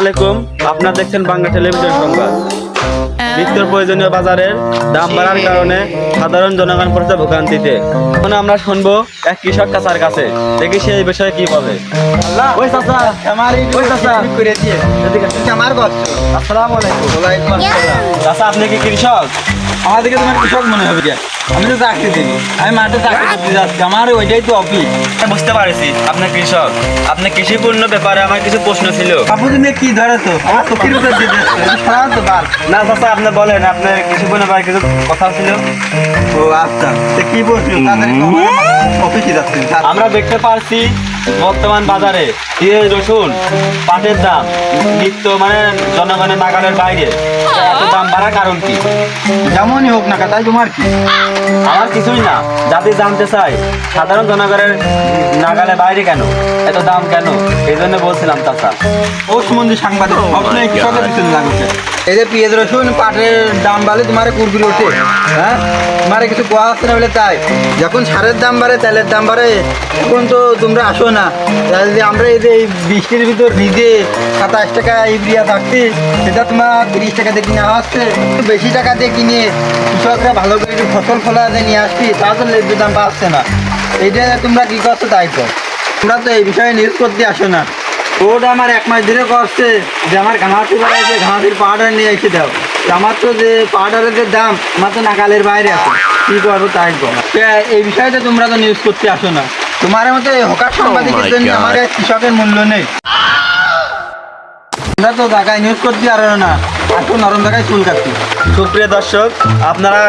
আলাইকুম। আপনারা দেখছেন বাংলা টেলিভিশন সংবাদ। নিত্য প্রয়োজনীয় বাজারের দাম বাড়ার কারণে সাধারণ জনগণ পড়ছে ভোগান্তিতে। এখন আমরা শুনব এক কৃষক কাছার কাছে। দেখি সে এই বিষয়ে কি বলে। ওই চাচা ওই চাচা। এদিকে আসুন। আমার আসসালামু আলাইকুম। আসসালাম। চাচা আপনি কি কৃষক? আমাদেরকে তোমার কৃষক মনে হবে কে? আমি তো চাকরি দিই। আমি মাঠে চাকরি করতে যাচ্ছি। আমার ওইটাই তো অফিস বুঝতে পারছি। আপনি কৃষক। আপনি কৃষিপূর্ণ ব্যাপারে আমার কিছু প্রশ্ন ছিল। আপু তুমি কি আমার চোখের ভিতর দিয়ে যাচ্ছে তো বাল না চাচা আপনি বলেন আপনার কৃষিপূর্ণ ব্যাপারে কিছু কথা ছিল? ও আচ্ছা। কি তাদের অফিসে আমরা দেখতে পারছি। বর্তমান বাজারে পেঁয়াজ রসুন পাটের দাম নিত্য মানে জনগণের নাগালের বাইরে। এত দাম বাড়ার কারণ কি? যেমনই হোক না তাই তোমার কি? আমার কিছুই না। যাতে জানতে চাই সাধারণ জনগণের নাগালের বাইরে কেন? এত দাম কেন? এই জন্য বলছিলাম চাচা। ও সম্বন্ধে সাংবাদিক সবসময় কৃষকের পিছনে লাগুছে এই যে পেঁয়াজ রসুন, পাটের দাম বাড়লে তোমার কুরকুরি ওঠে হ্যাঁ? তোমার কিছু কোয়া আসছে না বলে তাই। যখন সারের দাম বাড়ে, তেলের দাম বাড়ে, তখন তো তোমরা আসো না। তাহলে যে আমরা এই যে এই বৃষ্টির ভিতর ভিজে সাতাশ টাকা ইউরিয়া থাকছি, সেটা তোমার তিরিশ টাকা দিয়ে কিনে আসছে বেশি টাকা দিয়ে কিনে কৃষকরা ভালো করে ফসল ফলা দিয়ে নিয়ে আসছি তা তো লেবু দাম বাড়ছে না। এইটা তোমরা কি করছ তাই তো? তোমরা তো এই বিষয়ে নিউজ করতে আসো না। ওটা আমার এক মাস ধরে করছে। যে আমার ঘামাতি বাড়াইছে ঘামাতির পাউডার নিয়ে এসে দাও। আমার তো যে পাউডারের যে দাম আমার তো নাকালের বাইরে আছে। কি করব তাই তো এই বিষয়টা তোমরা তো নিউজ করতে আসো না। তোমার মতো এই হকার সাংবাদিকের জন্য আমার এই কৃষকের মূল্য নেই। তোমরা তো জায়গায় নিউজ করতে পারো না। আসো নরম জায়গায় চুল কাটতে। সুপ্রিয় দর্শক আপনারা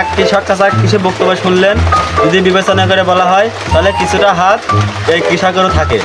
এক কৃষক চাষা কৃষি বক্তব্য শুনলেন। যদি বিবেচনা করে বলা হয় তাহলে কিছুটা হাত এই কৃষকেরও থাকে।